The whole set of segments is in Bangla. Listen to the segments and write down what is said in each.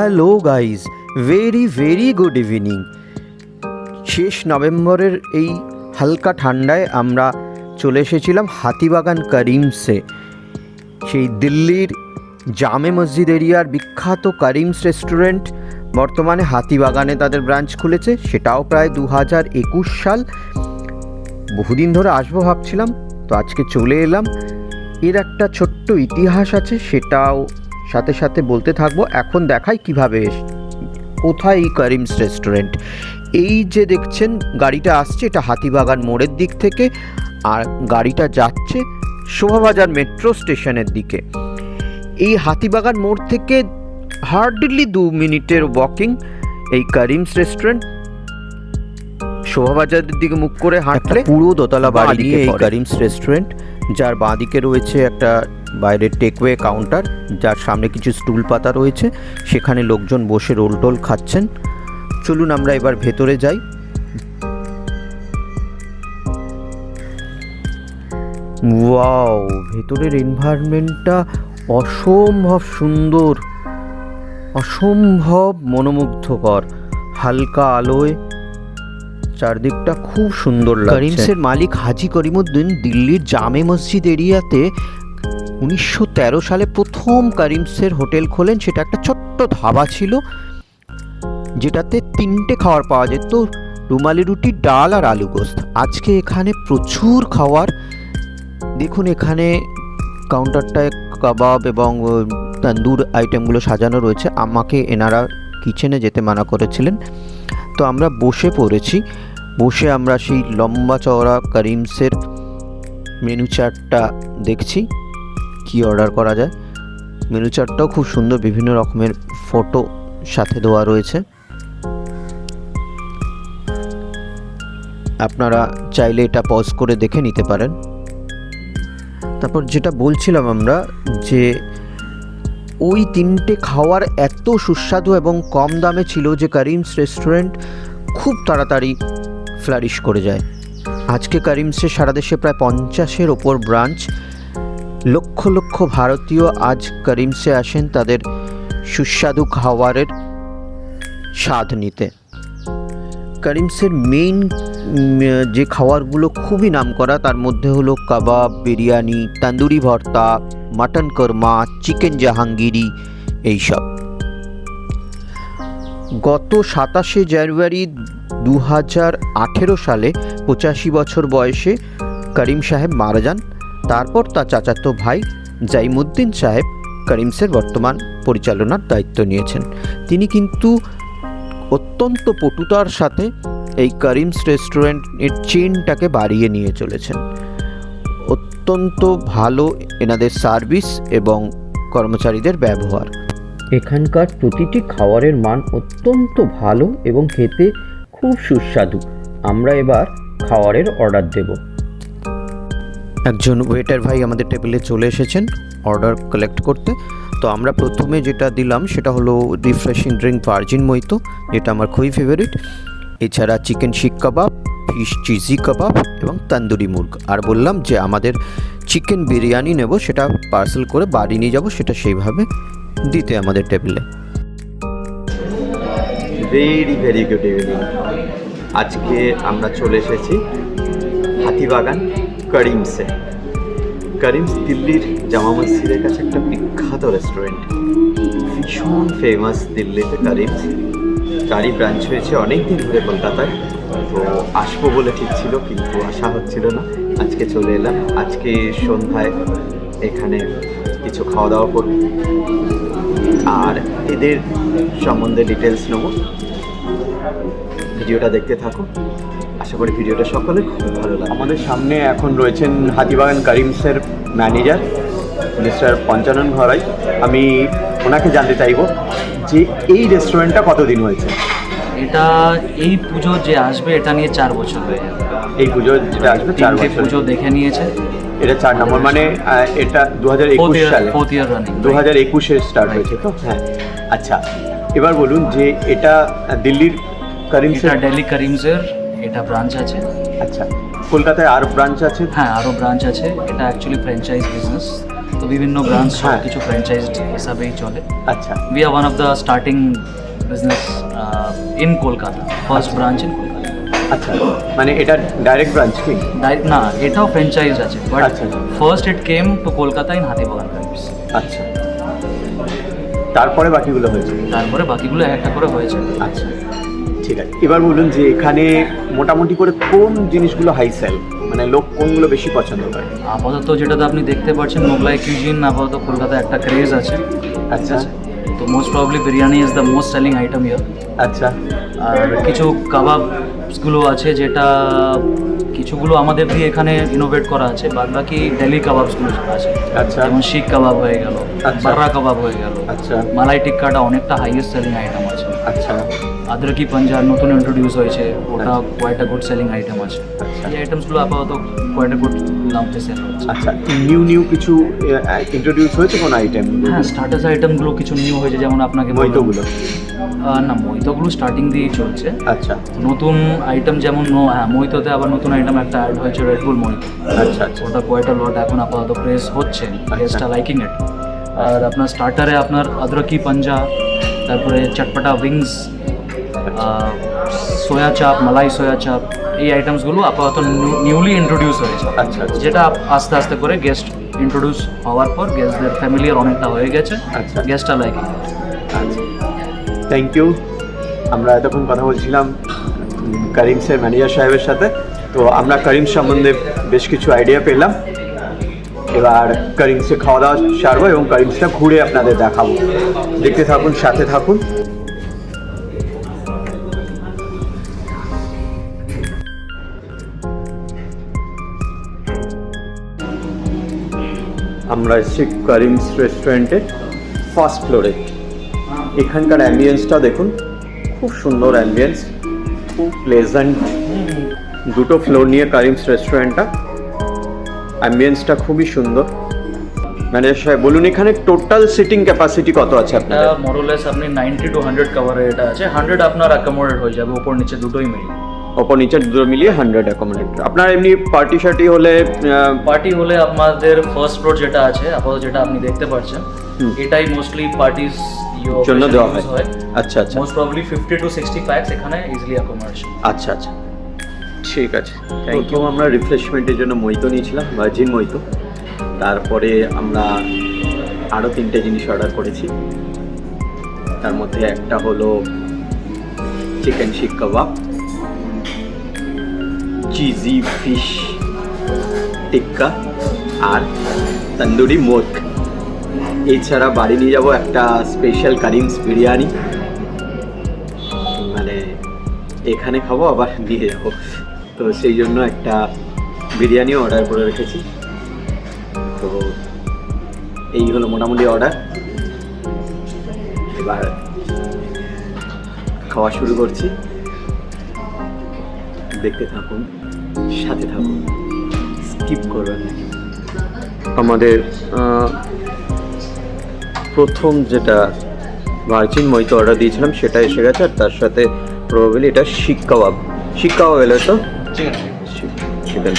Hello guys very very good evening শেষ নভেম্বরের এই হালকা ঠান্ডায় আমরা চলে এসেছিলাম হাতিবাগান করিমসে। সেই দিল্লির জামে মসজিদ এরিয়ার বিখ্যাত করিমস রেস্টুরেন্ট, বর্তমানে হাতিবাগানে তাদের ব্রাঞ্চ খুলেছে। সেটাও প্রায় দু হাজার একুশ সাল। বহুদিন ধরে আসব ভাবছিলাম, তো আজকে চলে এলাম। এর একটা ছোট্ট ইতিহাস আছে, সেটাও সাথে সাথে বলতে থাকব এখন দেখাই কীভাবে এস- কোথায় এই করিমস রেস্টুরেন্ট। এই যে দেখছেন গাড়িটা আসছে এটা হাতিবাগান মোড়ের দিক থেকে আর গাড়িটা যাচ্ছে শোভাবাজার মেট্রো স্টেশনের দিকে। এই হাতিবাগান মোড় থেকে হার্ডলি দু মিনিটের ওয়াকিং এই করিমস রেস্টুরেন্ট। শোভাবাজারের দিকে মুখ করে হাঁটলে পুরো দোতলা বাড়ি এই করিমস রেস্টুরেন্ট যার বাঁদিকে রয়েছে একটা বাইরের টেকওয়ে কাউন্টার যার সামনে কিছু স্টুল পাতা রয়েছে, সেখানে লোকজন বসে রোল টোল খাচ্ছেন। চলুন আমরা এবার ভেতরে যাই। ওয়াও ভেতরের এনভায়রনমেন্টটা অসম্ভব সুন্দর, অসম্ভব মনোমুগ্ধকর, হালকা আলোয়, চারদিকটা খুব সুন্দর লাগছে। করিমসের মালিক হাজি করিমউদ্দিন দিল্লির জামে মসজিদ এরিয়াতে উনিশশো তেরো সালে প্রথম করিমসের হোটেল খোলেন, সেটা একটা ছোট্ট ধাবা ছিল, যেটাতে তিনটে খাবার পাওয়া যেত, রুমালি রুটি, ডাল আর আলু গোস্ত। আজকে এখানে প্রচুর খাওয়ার। দেখুন এখানে কাউন্টারটায় কাবাব এবং তান্দুর আইটেমগুলো সাজানো রয়েছে। আমাকে এনারা কিচেনে যেতে মানা করেছিলেন। তো আমরা বসে পড়েছি। বসে আমরা সেই লম্বা চওড়া করিমসের মেনু চার্টটা দেখছি। কি অর্ডার করা যায়। মেনু চার্টটাও খুব সুন্দর, বিভিন্ন রকমের ফটো সাথে দেওয়া রয়েছে। আপনারা চাইলে এটা পজ করে দেখে নিতে পারেন। তারপর যেটা বলছিলাম আমরা, যে ওই তিনটে খাওয়ার এত সুস্বাদু এবং কম দামে ছিল যে করিমস রেস্টুরেন্ট খুব তাড়াতাড়ি ফ্লারিশ করে যায়। আজকে করিমসে সারা দেশে প্রায় পঞ্চাশের ওপর ব্রাঞ্চ লক্ষ লক্ষ ভারতীয় আজ করিমসে আসেন তাদের সুস্বাদু খাওয়ারের স্বাদ নিতে। করিমসের মেইন যে খাবারগুলো খুবই নামকরা, তার মধ্যে হলো কাবাব, বিরিয়ানি, তান্দুরি ভর্তা, মাটন কর্মা, চিকেন জাহাঙ্গীরি, এইসব। গত সাতাশে জানুয়ারি দু হাজার আঠেরো সালে পঁচাশি বছর বয়সে করিম সাহেব মারা যান। তারপর তার চাচাতো ভাই জাইমুদ্দিন সাহেব করিমসের বর্তমান পরিচালনার দায়িত্ব নিয়েছেন। তিনি কিন্তু অত্যন্ত পটুতার সাথে এই করিমস রেস্টুরেন্টের চেনটাকে বাড়িয়ে নিয়ে চলেছেন। অত্যন্ত ভালো এনাদের সার্ভিস এবং কর্মচারীদের ব্যবহার। এখানকার প্রতিটি খাবারের মান অত্যন্ত ভালো এবং খেতে খুব সুস্বাদু। আমরা এবার খাবারের অর্ডার দেব। একজন ওয়েটার ভাই আমাদের টেবিলে চলে এসেছেন অর্ডার কালেক্ট করতে। তো আমরা প্রথমে যেটা দিলাম সেটা হলো রিফ্রেশিং ড্রিঙ্ক ভার্জিন মইতো যেটা আমার খুবই ফেভারিট এছাড়া চিকেন শিক কাবাব ফিশ চিজি কাবাব এবং তন্দুরি মুর্গ আর বললাম যে আমাদের চিকেন বিরিয়ানি নেব, সেটা পার্সেল করে বাড়ি নিয়ে যাব, সেটা সেইভাবে দিতে আমাদের টেবিলে ভেরি ভেরি গুড ইভিনিং আজকে আমরা চলে এসেছি হাতিবাগান করিমসে। করিমস দিল্লির জামা মসজিদের কাছে একটা বিখ্যাত রেস্টুরেন্ট ভীষণ ফেমাস দিল্লিতে করিমস। তারই ব্রাঞ্চ হয়েছে অনেক দিন ধরে কলকাতায়। তো আসব বলে ঠিক ছিল, কিন্তু আসা হচ্ছিল না। আজকে চলে এলাম। আজকে সন্ধ্যায় এখানে কিছু খাওয়া দাওয়া করব। আর এদের সম্বন্ধে ডিটেলস নেব। ভিডিওটা দেখতে থাকো। আশা করি ভিডিওটা সকলে খুব ভালো লাগে আমাদের সামনে এখন রয়েছেন হাতিবাগান কারিমসের ম্যানেজার মিস্টার পঞ্চানন ঘরাই। আমি ওনাকে জানতে চাইব যে এই রেস্টুরেন্টটা কতদিন হয়েছে? এটা এই পুজো যে আসবে এটা নিয়ে চার বছর হয়ে যাবে। এই পুজো যেটা আসবে চার বছর। পুজো দেখে নিয়েছে। এটা চার নম্বর মানে আহ, এটা দু হাজার একুশ সালে। ফোর্থ ইয়ার রানিং দু হাজার একুশে স্টার্ট হয়েছে তো? হ্যাঁ। আচ্ছা এবার বলুন যে এটা দিল্লির করিমসের দিল্লি করিমসের এটা ব্রাঞ্চ আছে। আচ্ছা কলকাতায় আর ব্রাঞ্চ আছে? হ্যাঁ আরও ব্রাঞ্চ আছে। এটা অ্যাকচুয়ালি ফ্র্যাঞ্চাইজ বিজনেস তো বিভিন্ন ব্রাঞ্চ হ্যাঁ। কিছু ফ্র্যাঞ্চাইজ হিসাবেই চলে। আচ্ছা। We are one of the starting business in Kolkata. First branch in Kolkata. আচ্ছা মানে এটা ডাইরেক্ট ব্রাঞ্চ কি? ডাইরেক্ট না এটাও ফ্র্যাঞ্চাইজ আছে। বাট আচ্ছা। First it came to Kolkata in Hatibagan times আচ্ছা। তারপরে বাকিগুলো হয়েছে? তারপরে বাকিগুলো একটা করে হয়েছে। আচ্ছা। ঠিক আছে। এবার বলুন যে এখানে মোটামুটি করে কোন জিনিসগুলো হাই সেল মানে লোক কোনগুলো বেশি পছন্দ করে? আপাতত যেটাতে আপনি দেখতে পাচ্ছেন মোগলাই কিউজিন আপাতত কলকাতায় একটা ক্রেজ আছে। আচ্ছা। তো most probably biryani is the most selling item ইয়ার আচ্ছা। আর কিছু কাবাবসগুলো আছে যেটা কিছুগুলো আমাদের দিয়ে এখানে ইনোভেট করা আছে। বাদ বাকি ডেলি কাবাবসগুলো যেটা আছে। আচ্ছা। যেমন শিখ কাবাব হয়ে গেল আচ্ছা। বার্রা কাবাব হয়ে গেল। আচ্ছা। মালাই টিক্কাটা অনেকটা হাইয়েস্ট সেলিং আইটেম আছে। আচ্ছা। আদরকি পাঞ্জাব নতুন ইন্ট্রোডিউস হয়েছে। ওটা। Quite a good selling item আছে। আচ্ছা। এই আইটেমসগুলো আপাতত কোয়াইট আ গুড দামতে সেল হচ্ছে আচ্ছা নিউ নিউ কিছু ইন্ট্রোডিউস হয়েছে কোন আইটেম হ্যাঁ স্টার্টার্স আইটেমগুলো কিছু নিউ হয়েছে যেমন আপনাকে। মৈতগুলো না মৈতগুলো স্টার্টিং দিয়েই চলছে। আচ্ছা। নতুন আইটেম যেমন হ্যাঁ মৈততে আবার নতুন আইটেম একটা অ্যাড হয়েছে রেডবুল মৈত আচ্ছা আচ্ছা। ওটা কোয়াইটা লট এখন আপাতত প্রেস হচ্ছে। গেস্টটা লাইকিং ইট আর আপনার স্টার্টারে আপনার আদ্রকি পাঞ্জা তারপরে চটপটা উইংস সোয়া চাপ মালাই সোয়া চাপ এই আইটেমসগুলো আপাতত নিউলি ইন্ট্রোডিউস হয়েছে। আচ্ছা আচ্ছা। যেটা আস্তে আস্তে করে গেস্ট ইন্ট্রোডিউস হওয়ার পর গেস্টদের ফ্যামিলির অনেকটা হয়ে গেছে। আচ্ছা। গেস্টটা লাইকিং আচ্ছা। থ্যাংক ইউ আমরা এতক্ষণ কথা বলছিলাম করিমসের ম্যানেজার সাহেবের সাথে। তো আমরা করিম সম্বন্ধে বেশ কিছু আইডিয়া পেলাম। এবার করিমসে খাওয়া দাওয়া সারবো এবং করিমসটা ঘুরে আপনাদের দেখাবো। দেখতে থাকুন সাথে থাকুন। আমরা এসেছি করিমস রেস্টুরেন্টের ফার্স্ট ফ্লোরে এখানকার অ্যাম্বিয়েন্সটা দেখুন, খুব সুন্দর অ্যাম্বিয়েন্স খুব প্লেজেন্ট দুটো ফ্লোর নিয়ে কারিমস রেস্টুরেন্টটা। অ্যাম্বিয়েন্সটা খুবই সুন্দর। ম্যানেজার সাহেব, বলুন এখানে টোটাল সিটিং ক্যাপাসিটি কত আছে এটা আপনাদের মোরলেস আপনি নাইনটি টু হান্ড্রেড কাভারে এটা আছে। হান্ড্রেড আপনার অ্যাকোমোডেট হয়ে যাবে, উপর নিচে দুটোই মিলিয়ে নিচে দুটো মিলিয়ে হান্ড্রেড অ্যাকোমোডেট আপনার এমনি পার্টি শার্টি হলে পার্টি হলে আমাদের ফার্স্ট ফ্লোর যেটা আছে আপাতত যেটা আপনি দেখতে পাচ্ছেন এটাই মোস্টলি পার্টিস জন্য দেওয়া হয়। আচ্ছা আচ্ছা। Most probably fifty two sixty packs এখানে ইজিলি অ্যাকোমোডেশন আচ্ছা আচ্ছা। ঠিক আছে। প্রথম আমরা রিফ্রেশমেন্টের জন্য মইতো নিয়েছিলাম ভার্জিন মইতো। তারপরে আমরা আরও তিনটে জিনিস অর্ডার করেছি। তার মধ্যে একটা হলো chicken seekh kabab cheesy fish tikka আর তন্দুরি মোক এছাড়া বাড়ি নিয়ে যাব একটা স্পেশাল কারিমস বিরিয়ানি। মানে এখানে খাব, আবার নিয়ে যাব। তো সেই জন্য একটা বিরিয়ানিও অর্ডার করে রেখেছি। তো এই হলো মোটামুটি অর্ডার এবার খাওয়া শুরু করছি। দেখতে থাকুন। সাথে থাকুন। স্কিপ করবেন না আমাদের প্রথম যেটা ভার্জিন মইতো অর্ডার দিয়েছিলাম সেটা এসে গেছে আর তার সাথে প্রবাবলি এটা শিক কাবাব। শিক কাবাব এলো তো? চিকেন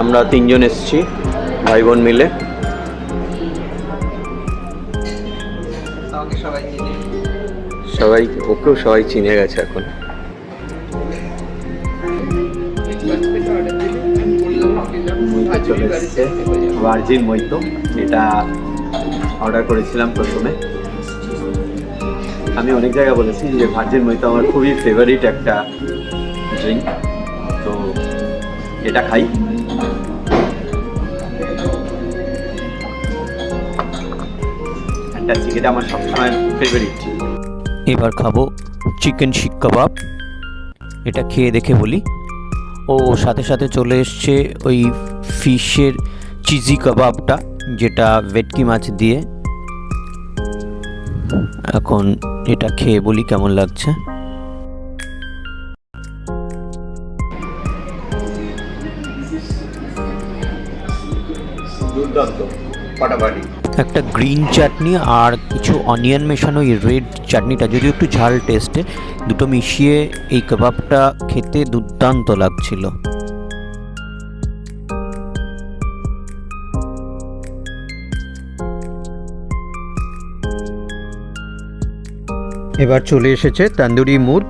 আমরা তিনজন এসেছি ভাই বোন মিলে সবাই ওকেও সবাই চিনে গেছে এখন। ভার্জিন মইতো এটা অর্ডার করেছিলাম প্রথমে। আমি অনেক জায়গায় বলেছি যে ভার্জিন মইতো আমার খুবই ফেভারিট একটা ড্রিঙ্ক তো এটা খাই। এটা আমার সবসময় ফেভারিট এবার খাব চিকেন শিক কাবাব এটা খেয়ে দেখে বলি। ও সাথে সাথে চলে এসছে ওই ফিশের চিজি কাবাবটা, যেটা ভেটকি মাছ দিয়ে। এখন এটা খেয়ে বলি কেমন লাগছে। দুর্দান্ত, ফাটাফাটি। একটা গ্রিন চাটনি আর কিছু অনিয়ন মেশানো এই রেড চাটনিটা, যদিও একটু ঝাল টেস্টের দুটো মিশিয়ে এই কাবাবটা খেতে দুর্দান্ত লাগছিল। এবার চলে এসেছে তান্দুরি মুর্গ।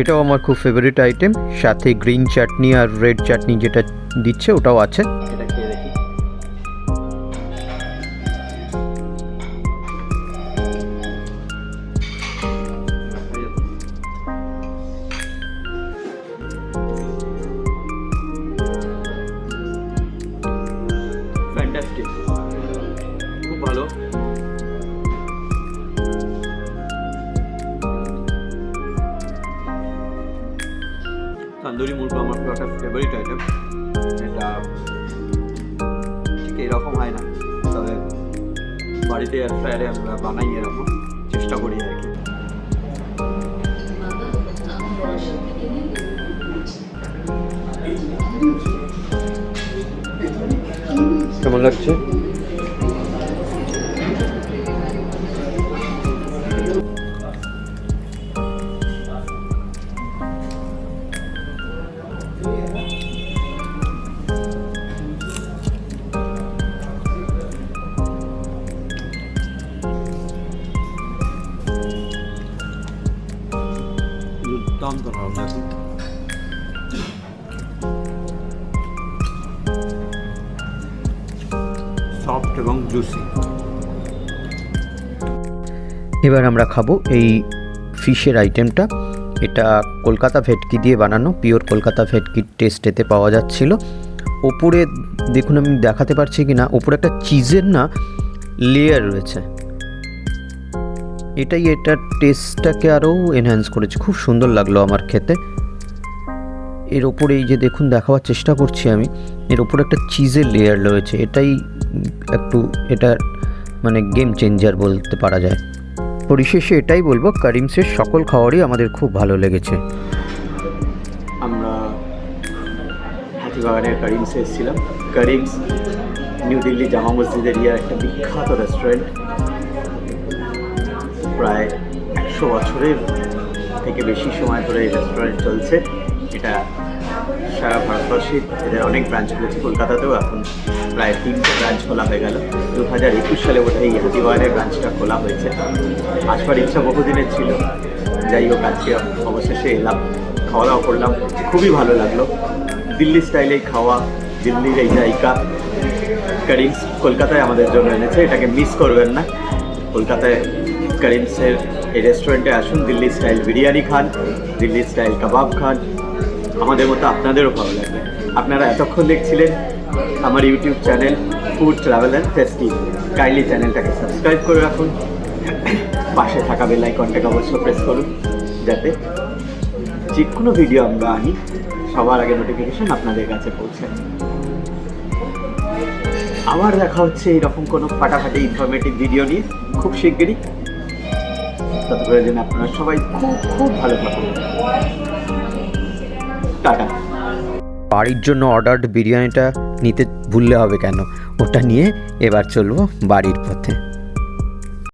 এটাও আমার খুব ফেভারিট আইটেম সাথে গ্রিন চাটনি আর রেড চাটনি যেটা দিচ্ছে ওটাও আছে। তন্দুরি মুরগো আমার খুব একটা ফেভারিট আইটেম এটা ঠিক এরকম হয় না। তবে বাড়িতে এয়ার ফ্রায়ারে আমরা বানাই এরকম। চেষ্টা করি আর কি। কেমন লাগছে? সফট এবং জুসি। এবার আমরা খাব এই ফিশের আইটেমটা। এটা কলকাতা ভেটকি দিয়ে বানানো, পিওর কলকাতা ভেটকির টেস্ট এতে পাওয়া যাচ্ছিল। ওপরে দেখুন আমি দেখাতে পারছি কি না ওপরে একটা চিজের না লেয়ার রয়েছে। এটাই এটার টেস্টটাকে আরও এনহ্যান্স করেছে। খুব সুন্দর লাগল আমার খেতে। এর ওপরে এই যে দেখুন, দেখাবার চেষ্টা করছি আমি। এর ওপরে একটা চিজের লেয়ার রয়েছে। এটাই একটু এটা মানে গেম চেঞ্জার বলতে পারা যায়। পরিশেষে এটাই বলব করিমসের সকল খাবারই আমাদের খুব ভালো লেগেছে। আমরা হাতিবাগানের করিমসে এসেছিলাম। করিমস নিউ দিল্লি জামা মসজিদ এরিয়ার একটা বিখ্যাত রেস্টুরেন্ট প্রায় একশো বছরের থেকে বেশি সময় ধরে এই রেস্টুরেন্ট চলছে। এটা সারা ভারতবর্ষে এদের অনেক ব্রাঞ্চ খুলেছে। কলকাতাতেও এখন প্রায় তিনটে ব্রাঞ্চ খোলা হয়ে গেল। দু হাজার একুশ সালে বোধহয় এই হাতিবাগানের ব্রাঞ্চটা খোলা হয়েছে। আসবার ইচ্ছা বহুদিনের ছিল। যাই হোক, আজকে অবশেষে এলাম খাওয়া দাওয়া করলাম। খুবই ভালো লাগল। দিল্লি স্টাইলে খাওয়া, দিল্লির এই জায়গা করিমস কলকাতায় আমাদের জন্য এনেছে। এটাকে মিস করবেন না। কলকাতায় করিমসের এই রেস্টুরেন্টে আসুন। দিল্লি স্টাইল বিরিয়ানি খান, দিল্লি স্টাইল কাবাব খান। আমাদের মতো আপনাদেরও ভালো লাগবে। আপনারা এতক্ষণ দেখছিলেন আমার YouTube channel food travel and tasty kindly চ্যানেলটাকে সাবস্ক্রাইব করে রাখুন। পাশে থাকা বেল আইকনটাকে অবশ্য প্রেস করুন, যাতে যে কোনো ভিডিও আমরা আনি, সবার আগে নোটিফিকেশন আপনাদের কাছে পৌঁছায় আবার দেখা হচ্ছে এইরকম কোনো ফাটাফাটি ইনফরমেটিভ ভিডিও নিয়ে খুব শিগগিরই। ততক্ষণের জন্য আপনারা সবাই খুব খুব ভালো থাকুন। টাটা বাড়ির জন্য অর্ডার্ড বিরিয়ানিটা নিতে ভুললে হবে কেন? ওটা নিয়ে এবার চলবো বাড়ির পথে।